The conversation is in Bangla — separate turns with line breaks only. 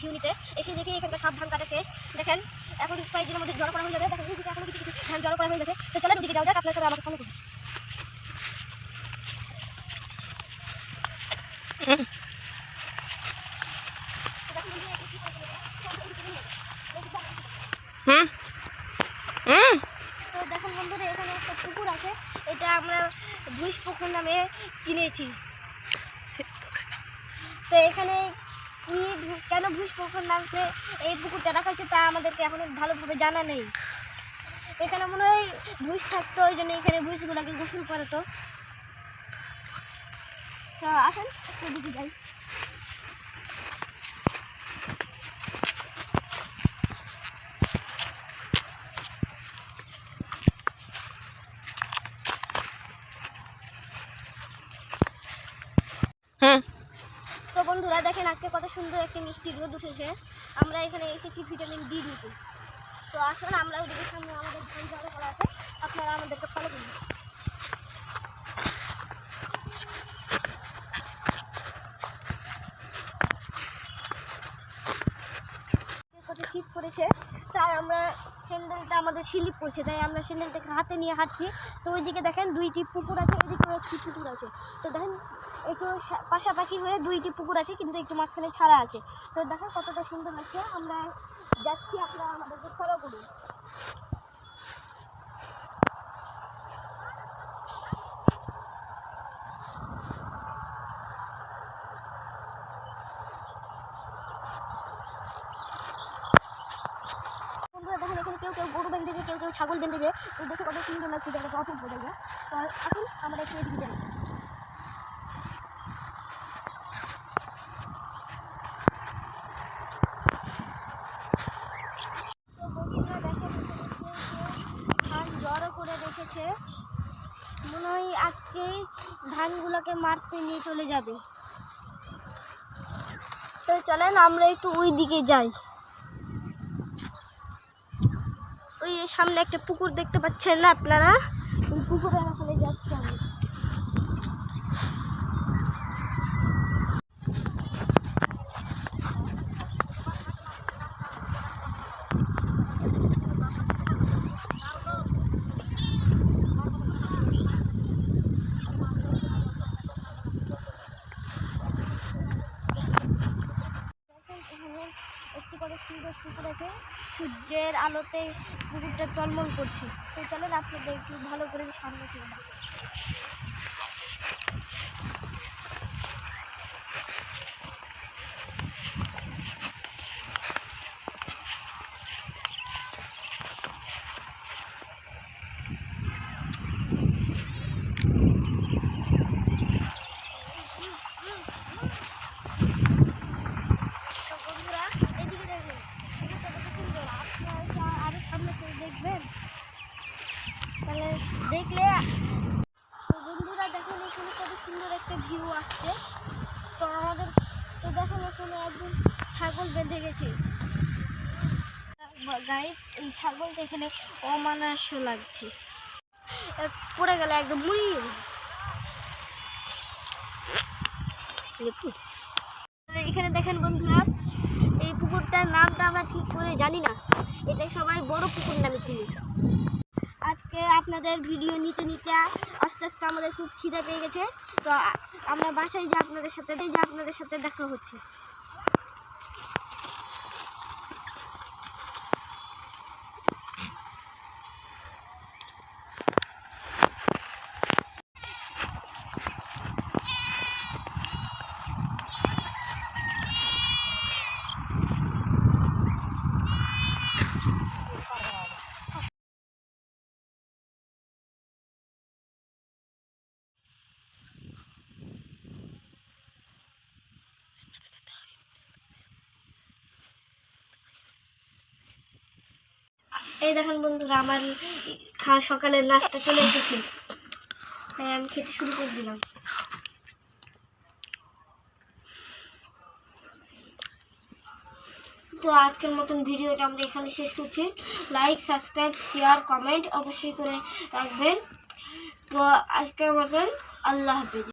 ভিউ নিতে এসে দেখি এখানকার সব ধান কাটা শেষ। দেখেন এখন কয়েকদিনের মধ্যে জল করা হয়ে যাবে। দেখেন এদিকে এখনও কিছু কিছু ধান জল করা হয়ে গেছে। তো চলেন ওদিকে যাওয়া যাক আপনার সাথে আমাকে ফলো করুন
হুম? হুম
তো দেখেন বন্ধুরা এখানে একটা পুকুর আছে। এটা আমরা পুকুর নামে চিনেছি। তো এখানে কি কেন পুকুর নামছে এই পুকুরটা রাখা হয়েছে তা আমাদেরকে এখন ভালোভাবে জানা নেই। এখানে মনে হয় ভুষ থাকতো, ওই জন্য এখানে ভুষগুলোকে গোসল করাতো। তো আসেন দিকে যাই
হুম
তো বন্ধুরা দেখেন আজকে কত সুন্দর একটি মিষ্টি রোদ উঠেছে। আমরা এখানে এসেছি ভিটামিন ডি নিতে। তো আসুন আমরা ওদিকে সামনে আমাদের ধান জল করা আছে। আপনারা আমাদেরকে ফলো করুন। শীত পড়েছে, তাই আমরা স্যান্ডেলটা আমাদের স্লিপ করছে তাই আমরা স্যান্ডেলটাকে হাতে নিয়ে হাঁটছি। তো ওইদিকে দেখেন দুইটি পুকুর আছে ওইদিকে একটি পুকুর আছে। তো দেখেন একটু পাশাপাশি হয়ে দুইটি পুকুর আছে, কিন্তু একটু মাঝখানে ছাড়া আছে। তো দেখেন কতটা সুন্দর লাগছে। আমরা যাচ্ছি আপনারা আমাদেরকে ফলো করুন বন্ধুরা দেখেন এখানে কেউ কেউ গরু বেঁধেছে কেউ কেউ ছাগল বেঁধেছে দেখে কত সুন্দর লাগছে জায়গাটা অপূর্ব জায়গা তো আসুন আমরা একটু এদিকে যাই। মনে হয় আজকেই ধানগুলোকে মারতে নিয়ে চলে যাবে। তো চলেন, আমরা একটু ওই দিকে যাই ওই সামনে একটা পুকুর দেখতে পাচ্ছেন না আপনারা? ওই পুকুরের ওখানে যাচ্ছি আমি দেখেন এখানে একটি কত সুন্দর পুকুর আছে। সূর্যের আলোতে পুকুরটা টলমল করছে। তো চলেন আপনাদের একটু ভালো করে সামনে থেকে দেখাই। তো বন্ধুরা এদিকে দেখুন পুকুরটা কত সুন্দর আপনারা একটু আরও সামনে থেকে দেখবেন তাহলে দেখলে তো বন্ধুরা দেখুন এখানে কত সুন্দর একটা ভিউ আসছে। তো আমাদের তো দেখুন এখানে একজন ছাগল বেঁধে গেছে। গাইস এই ছাগলটা এখানে অমানাস্য লাগছে। পড়ে গেলে একদম এখানে দেখেন বন্ধুরা, এই পুকুরটার নামটা আমরা ঠিক করে জানি না। এটাই সবাই বড় পুকুর নামে চিনি। আজকে আপনাদের ভিডিও নিতে নিতে আস্তে আস্তে আমাদের খুব খিদে পেয়ে গেছে। তো আমরা বাসায় যা আপনাদের সাথে যা আপনাদের সাথে দেখা হচ্ছে। এই দেখেন বন্ধুরা, আমার খাওয়া সকালের নাস্তা চলে এসেছে। তাই আমি খেতে শুরু করে দিলাম। তো আজকের মতন ভিডিওটা আমরা এখানে শেষ করছি। লাইক সাবস্ক্রাইব শেয়ার কমেন্ট অবশ্যই করে রাখবেন। তো আজকের মতন আল্লাহ হাফিজ।